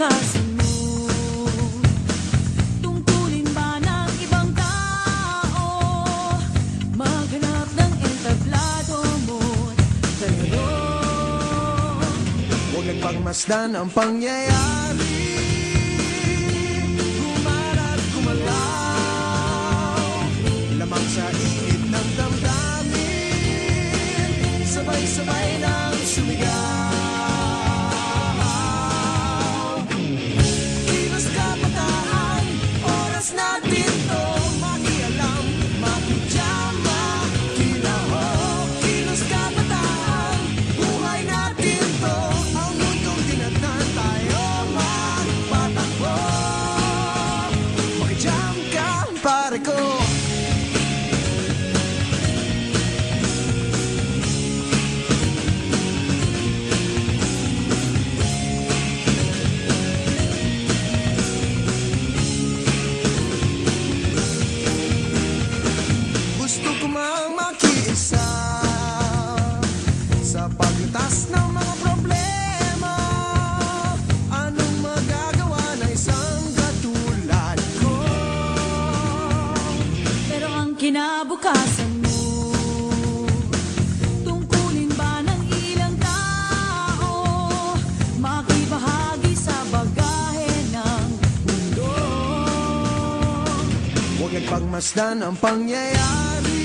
kalakasan mo Tungkulin ibang tao? Maghanap ng entablado mo Pero Huwag nagpagmasdan ang pangyayari. Nagpagmasdan ang pangyayari